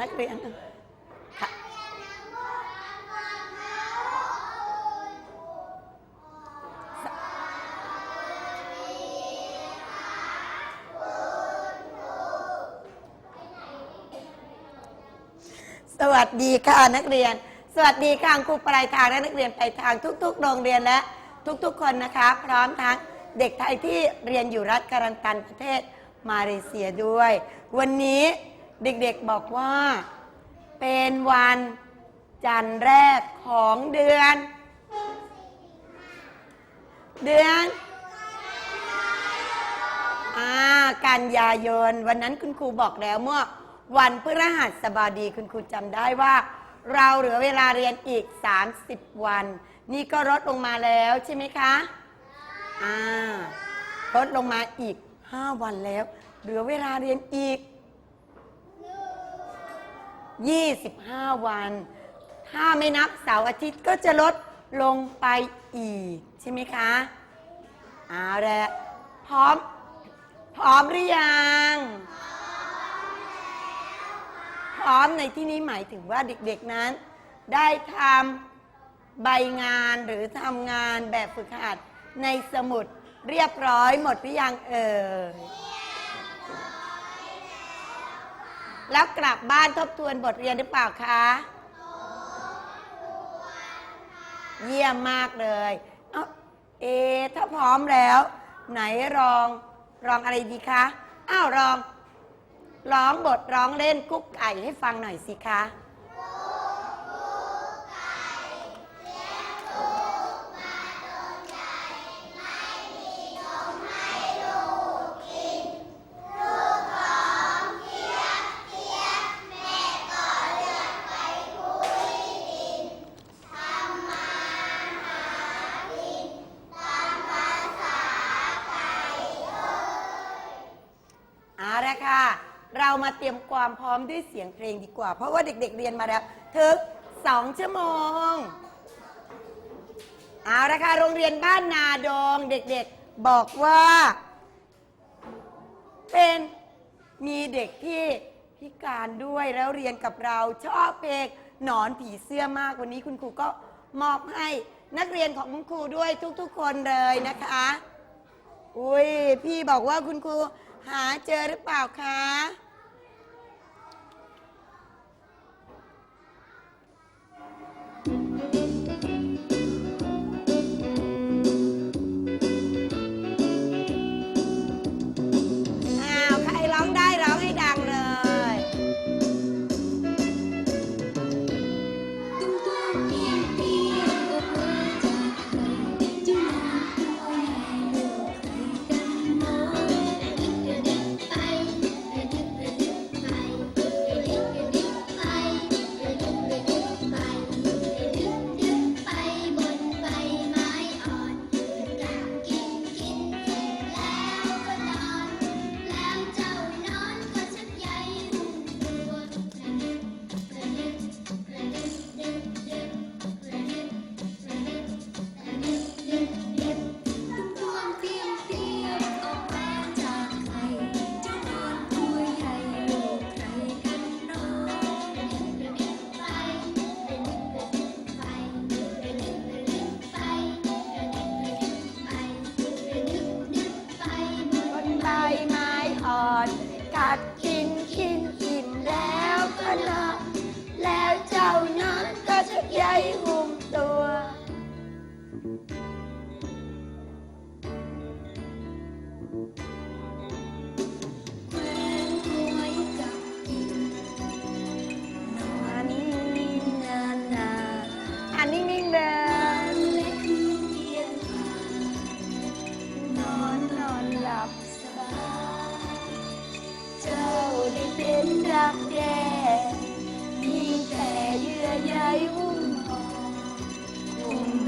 นักเรียนสวัสดีค่ะนักเรียน สวัสดีค่ะครูปลายทางและนักเรียนปลายทางทุก ๆ โรงเรียนและทุกๆ คนนะคะ พร้อมทั้งเด็กไทยที่เรียนอยู่รัฐการันตันประเทศมาเลเซียด้วย วันนี้ เด็กๆบอกว่า เป็นวันจันทร์แรกของเดือน เดือนอ่ากันยายน วันนั้นคุณครูบอกแล้วเมื่อ วันพฤหัสบดีคุณครูจำได้ว่า เราเหลือเวลาเรียนอีก 30 วัน นี่ก็ลดลงมาแล้วใช่ไหมคะอ่าลดลงมาอีก 5 วันแล้ว เหลือเวลาเรียนอีก 25 วัน ถ้าไม่นับเสาร์อาทิตย์ก็จะลดลงไปอีก ใช่ไหมคะเอาละพร้อม พร้อมหรือยัง พร้อมในที่นี้หมายถึงว่าเด็กๆนั้น ได้ทำใบงานหรือทำงานแบบฝึกหัดในสมุดเรียบร้อยหมดหรือยังเอ่ย แล้วกลับบ้านทบทวนบทเรียนหรือเปล่าคะเยี่ยมมากเลยเอเอถ้าพร้อมแล้ว ไหนรองรองอะไรดีคะอ้าวรอง ร้องบทร้องเล่นกุ๊กไก่ให้ฟังหน่อยสิคะ มาเตรียมความพร้อมด้วยเสียงเพลงดีกว่า เพราะว่าเด็กๆเรียนมาแล้วถึงสองชั่วโมง เอาละค่ะโรงเรียนบ้านนาดงเด็กๆบอกว่า เป็นมีเด็กที่พิการด้วยแล้วเรียนกับเราชอบเพลงหนอนผีเสื้อมากวันนี้คุณครูก็มอบให้นักเรียนของคุณครูด้วยทุกๆ คนเลยนะคะ อุ้ยพี่บอกว่าคุณครูหาเจอหรือเปล่าคะ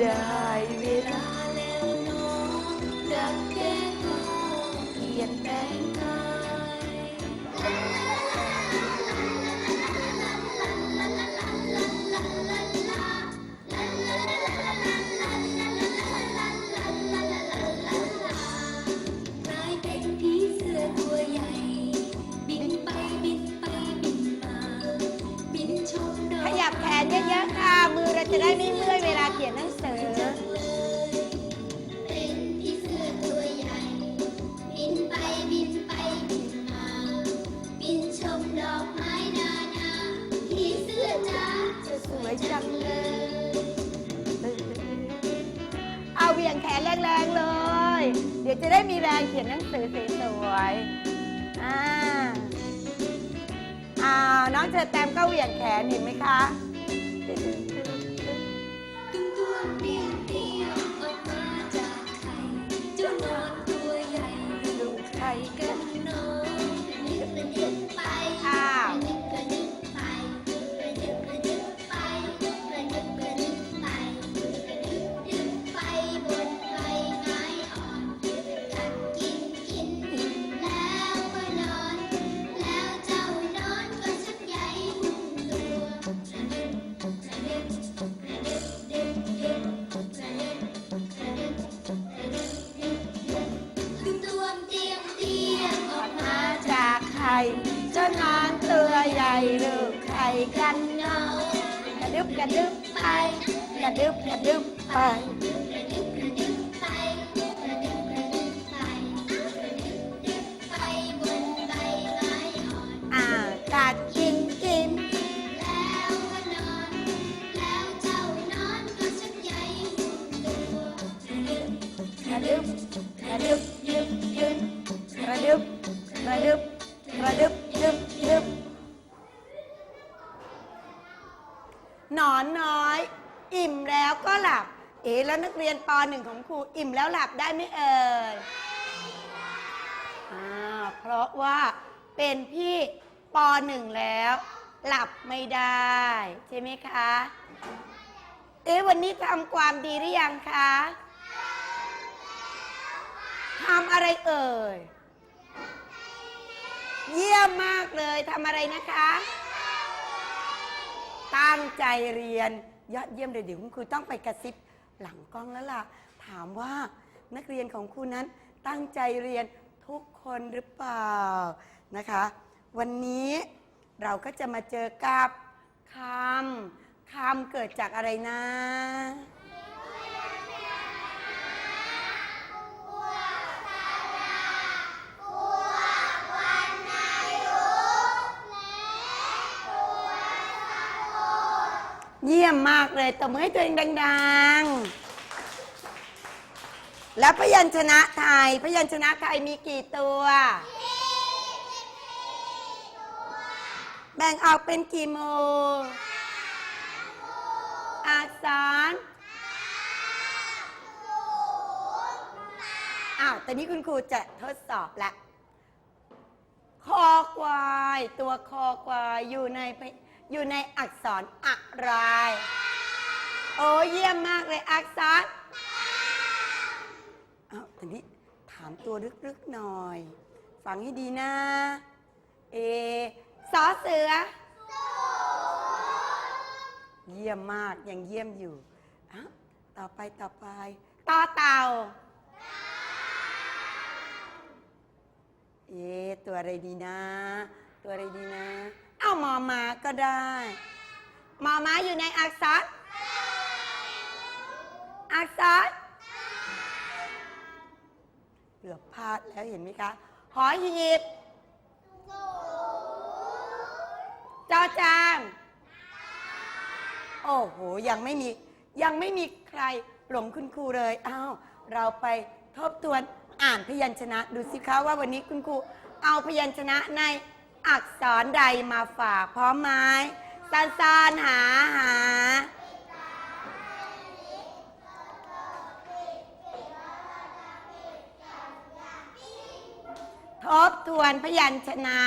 ได้เวลาแล้วน้องดักแก่ก็เขียนแปลงกา จะได้มีแรงเขียนหนังสือสวยๆอ่าอ้าวน้องเจอแตมก็เหวี่ยงแขนเห็นไหมคะ เจ้านานตัวใหญ่ลูกไข่กันเงากระดึบกระดึบไป กระดึบกระดึบไป นอนน้อย อิ่มแล้วก็หลับ เอ๋แล้วนักเรียนปหนึ่งของครูอิ่มแล้วหลับได้ไหมเอ่ยอ่าเพราะว่าเป็นพี่ปหนึ่งแล้ว หลับไม่ได้ ใช่ไหมคะ เอ๊ะวันนี้ทำความดีหรือยังคะทำอะไรเอ่ย เยี่ยมมากเลยทำอะไรนะคะ ตั้งใจเรียนยอดเยี่ยมเลยเดี๋ยวคุณครูต้องไปกระซิบหลังกล้องแล้วล่ะ ถามว่านักเรียนของครูนั้นตั้งใจเรียนทุกคนหรือเปล่านะคะ วันนี้เราก็จะมาเจอกับคำคำเกิดจากอะไรนะ เยี่ยมมากเลยตบมือให้ตัวเองดังๆ แล้วพยัญชนะไทย พยัญชนะไทยมีกี่ตัว แบ่งออกเป็นกี่หมู่อักษรอ้าวแต่นี้คุณครูจะทดสอบละ คอควาย ตัวคอควายอยู่ในพ อยู่ในอักษรอะไร โอ้เยี่ยมมากเลยอักษรอ้าต่นี้ถามตัวลึกๆหน่อย ฟังให้ดีนะ เอสอเสือ เยี่ยมมาก ยังเยี่ยมอยู่อ้าวต่อไปต่อไปต่อเต่า เอตัวอะไรดีนะ ตัวอะไรดีนะ เอาหมอมาก็ได้หมอมาอยู่ในอักษร อักษรเกือบพลาดแล้วเห็นไหมคะ หอหีบจอจางโอ้โห ยังไม่มียังไม่มีใครหลงคุณครูเลย อ้าว เราไปทบทวนอ่านพยัญชนะ ดูสิคะว่าวันนี้คุณครูเอาพยัญชนะใน อักษรใดมาฝากพร้อมไหมซานซนหาหาทบทวนพยัญชนะ